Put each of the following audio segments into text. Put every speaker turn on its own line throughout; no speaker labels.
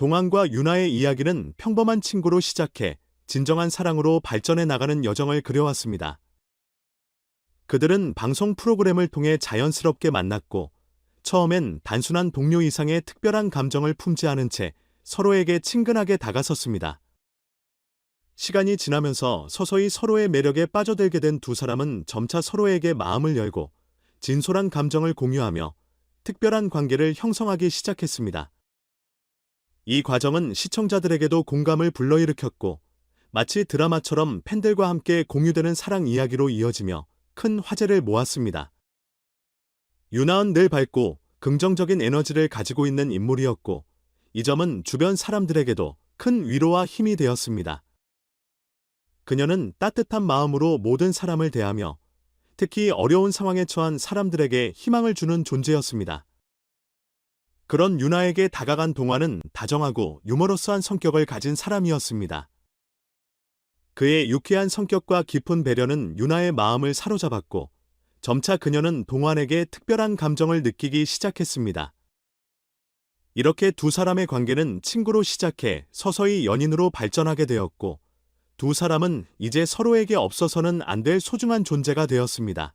동안과 유나의 이야기는 평범한 친구로 시작해 진정한 사랑으로 발전해 나가는 여정을 그려왔습니다. 그들은 방송 프로그램을 통해 자연스럽게 만났고 처음엔 단순한 동료 이상의 특별한 감정을 품지 않은 채 서로에게 친근하게 다가섰습니다. 시간이 지나면서 서서히 서로의 매력에 빠져들게 된 두 사람은 점차 서로에게 마음을 열고 진솔한 감정을 공유하며 특별한 관계를 형성하기 시작했습니다. 이 과정은 시청자들에게도 공감을 불러일으켰고 마치 드라마처럼 팬들과 함께 공유되는 사랑 이야기로 이어지며 큰 화제를 모았습니다. 유나은 늘 밝고 긍정적인 에너지를 가지고 있는 인물이었고 이 점은 주변 사람들에게도 큰 위로와 힘이 되었습니다. 그녀는 따뜻한 마음으로 모든 사람을 대하며 특히 어려운 상황에 처한 사람들에게 희망을 주는 존재였습니다. 그런 유나에게 다가간 동화는 다정하고 유머러스한 성격을 가진 사람이었습니다. 그의 유쾌한 성격과 깊은 배려는 유나의 마음을 사로잡았고 점차 그녀는 동환에게 특별한 감정을 느끼기 시작했습니다. 이렇게 두 사람의 관계는 친구로 시작해 서서히 연인으로 발전하게 되었고 두 사람은 이제 서로에게 없어서는 안 될 소중한 존재가 되었습니다.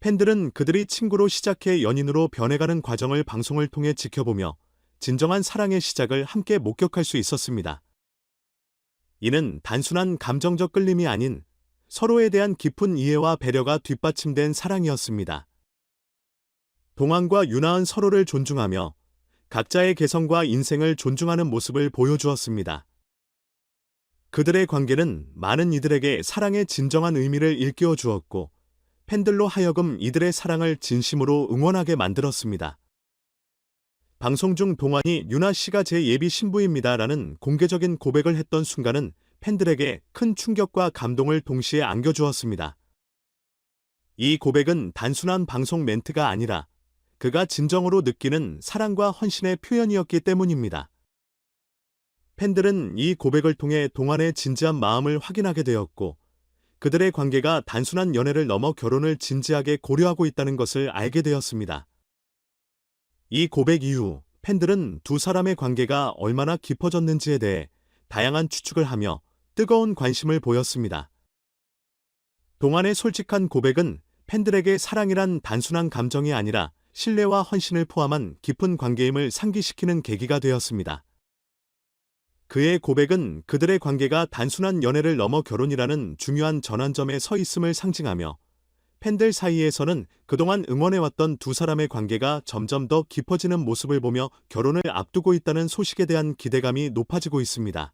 팬들은 그들이 친구로 시작해 연인으로 변해가는 과정을 방송을 통해 지켜보며 진정한 사랑의 시작을 함께 목격할 수 있었습니다. 이는 단순한 감정적 끌림이 아닌 서로에 대한 깊은 이해와 배려가 뒷받침된 사랑이었습니다. 동안과 유나은 서로를 존중하며 각자의 개성과 인생을 존중하는 모습을 보여주었습니다. 그들의 관계는 많은 이들에게 사랑의 진정한 의미를 일깨워 주었고 팬들로 하여금 이들의 사랑을 진심으로 응원하게 만들었습니다. 방송 중 동안이 유나 씨가 제 예비 신부입니다라는 공개적인 고백을 했던 순간은 팬들에게 큰 충격과 감동을 동시에 안겨주었습니다. 이 고백은 단순한 방송 멘트가 아니라 그가 진정으로 느끼는 사랑과 헌신의 표현이었기 때문입니다. 팬들은 이 고백을 통해 동안의 진지한 마음을 확인하게 되었고 그들의 관계가 단순한 연애를 넘어 결혼을 진지하게 고려하고 있다는 것을 알게 되었습니다. 이 고백 이후 팬들은 두 사람의 관계가 얼마나 깊어졌는지에 대해 다양한 추측을 하며 뜨거운 관심을 보였습니다. 동안의 솔직한 고백은 팬들에게 사랑이란 단순한 감정이 아니라 신뢰와 헌신을 포함한 깊은 관계임을 상기시키는 계기가 되었습니다. 그의 고백은 그들의 관계가 단순한 연애를 넘어 결혼이라는 중요한 전환점에 서 있음을 상징하며 팬들 사이에서는 그동안 응원해왔던 두 사람의 관계가 점점 더 깊어지는 모습을 보며 결혼을 앞두고 있다는 소식에 대한 기대감이 높아지고 있습니다.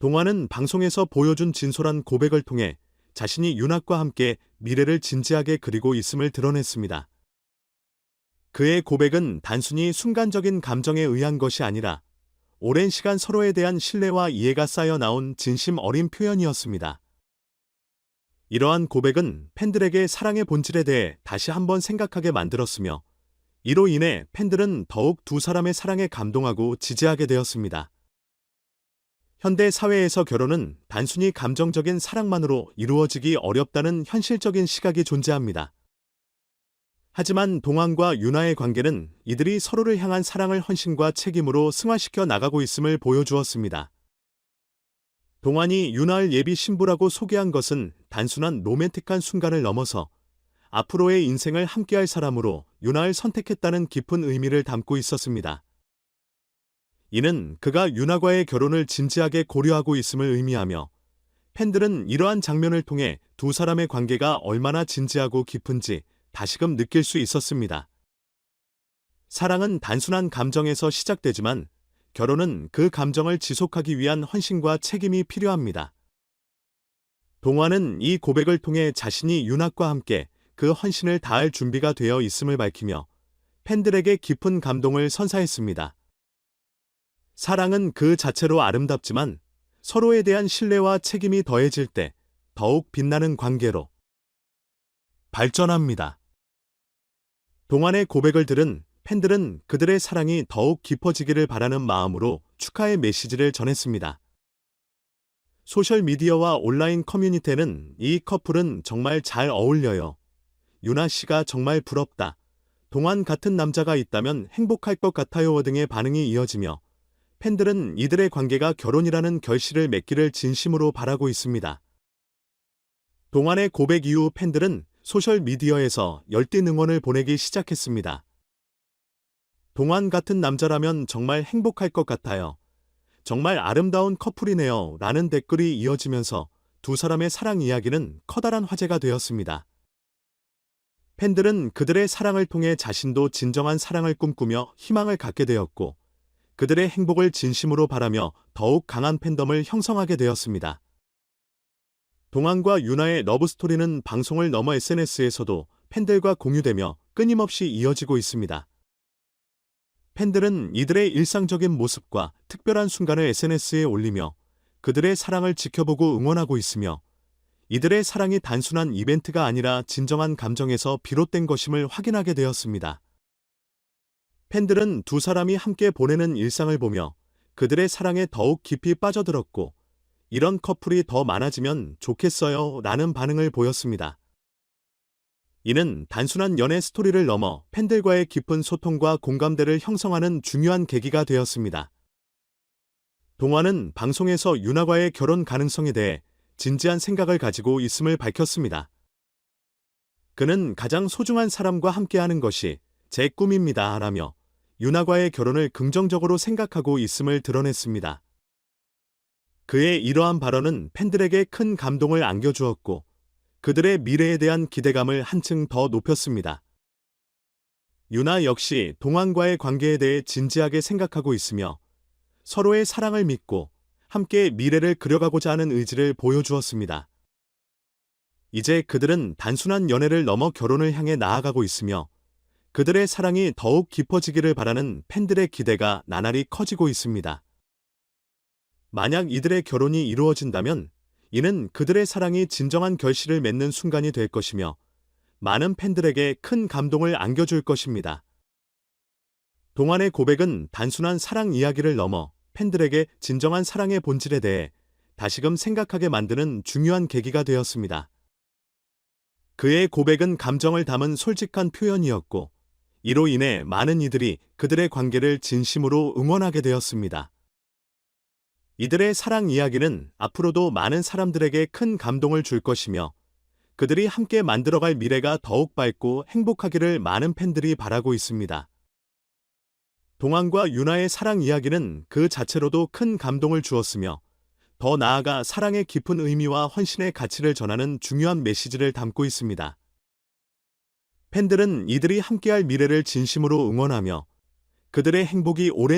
동화는 방송에서 보여준 진솔한 고백을 통해 자신이 윤학과 함께 미래를 진지하게 그리고 있음을 드러냈습니다. 그의 고백은 단순히 순간적인 감정에 의한 것이 아니라 오랜 시간 서로에 대한 신뢰와 이해가 쌓여 나온 진심 어린 표현이었습니다. 이러한 고백은 팬들에게 사랑의 본질에 대해 다시 한번 생각하게 만들었으며 이로 인해 팬들은 더욱 두 사람의 사랑에 감동하고 지지하게 되었습니다. 현대 사회에서 결혼은 단순히 감정적인 사랑만으로 이루어지기 어렵다는 현실적인 시각이 존재합니다. 하지만 동안과 유나의 관계는 이들이 서로를 향한 사랑을 헌신과 책임으로 승화시켜 나가고 있음을 보여주었습니다. 동안이 유나를 예비 신부라고 소개한 것은 단순한 로맨틱한 순간을 넘어서 앞으로의 인생을 함께할 사람으로 유나를 선택했다는 깊은 의미를 담고 있었습니다. 이는 그가 유나과의 결혼을 진지하게 고려하고 있음을 의미하며 팬들은 이러한 장면을 통해 두 사람의 관계가 얼마나 진지하고 깊은지 다시금 느낄 수 있었습니다. 사랑은 단순한 감정에서 시작되지만 결혼은 그 감정을 지속하기 위한 헌신과 책임이 필요합니다. 동화는 이 고백을 통해 자신이 윤학과 함께 그 헌신을 다할 준비가 되어 있음을 밝히며 팬들에게 깊은 감동을 선사했습니다. 사랑은 그 자체로 아름답지만 서로에 대한 신뢰와 책임이 더해질 때 더욱 빛나는 관계로 발전합니다. 동안의 고백을 들은 팬들은 그들의 사랑이 더욱 깊어지기를 바라는 마음으로 축하의 메시지를 전했습니다. 소셜미디어와 온라인 커뮤니티에는 이 커플은 정말 잘 어울려요. 유나 씨가 정말 부럽다. 동안 같은 남자가 있다면 행복할 것 같아요 등의 반응이 이어지며 팬들은 이들의 관계가 결혼이라는 결실을 맺기를 진심으로 바라고 있습니다. 동안의 고백 이후 팬들은 소셜미디어에서 열띤 응원을 보내기 시작했습니다. 동안 같은 남자라면 정말 행복할 것 같아요. 정말 아름다운 커플이네요. 라는 댓글이 이어지면서 두 사람의 사랑 이야기는 커다란 화제가 되었습니다. 팬들은 그들의 사랑을 통해 자신도 진정한 사랑을 꿈꾸며 희망을 갖게 되었고, 그들의 행복을 진심으로 바라며 더욱 강한 팬덤을 형성하게 되었습니다. 동안과 유나의 러브스토리는 방송을 넘어 SNS에서도 팬들과 공유되며 끊임없이 이어지고 있습니다. 팬들은 이들의 일상적인 모습과 특별한 순간을 SNS에 올리며 그들의 사랑을 지켜보고 응원하고 있으며 이들의 사랑이 단순한 이벤트가 아니라 진정한 감정에서 비롯된 것임을 확인하게 되었습니다. 팬들은 두 사람이 함께 보내는 일상을 보며 그들의 사랑에 더욱 깊이 빠져들었고 이런 커플이 더 많아지면 좋겠어요 라는 반응을 보였습니다. 이는 단순한 연애 스토리를 넘어 팬들과의 깊은 소통과 공감대를 형성하는 중요한 계기가 되었습니다. 동화는 방송에서 윤아과의 결혼 가능성에 대해 진지한 생각을 가지고 있음을 밝혔습니다. 그는 가장 소중한 사람과 함께하는 것이 제 꿈입니다. 라며 윤아과의 결혼을 긍정적으로 생각하고 있음을 드러냈습니다. 그의 이러한 발언은 팬들에게 큰 감동을 안겨주었고 그들의 미래에 대한 기대감을 한층 더 높였습니다. 유나 역시 동안과의 관계에 대해 진지하게 생각하고 있으며 서로의 사랑을 믿고 함께 미래를 그려가고자 하는 의지를 보여주었습니다. 이제 그들은 단순한 연애를 넘어 결혼을 향해 나아가고 있으며 그들의 사랑이 더욱 깊어지기를 바라는 팬들의 기대가 나날이 커지고 있습니다. 만약 이들의 결혼이 이루어진다면 이는 그들의 사랑이 진정한 결실을 맺는 순간이 될 것이며 많은 팬들에게 큰 감동을 안겨줄 것입니다. 동안의 고백은 단순한 사랑 이야기를 넘어 팬들에게 진정한 사랑의 본질에 대해 다시금 생각하게 만드는 중요한 계기가 되었습니다. 그의 고백은 감정을 담은 솔직한 표현이었고, 이로 인해 많은 이들이 그들의 관계를 진심으로 응원하게 되었습니다. 이들의 사랑 이야기는 앞으로도 많은 사람들에게 큰 감동을 줄 것이며, 그들이 함께 만들어갈 미래가 더욱 밝고 행복하기를 많은 팬들이 바라고 있습니다. 동안과 유나의 사랑 이야기는 그 자체로도 큰 감동을 주었으며 더 나아가 사랑의 깊은 의미와 헌신의 가치를 전하는 중요한 메시지를 담고 있습니다. 팬들은 이들이 함께할 미래를 진심으로 응원하며 그들의 행복이 오랜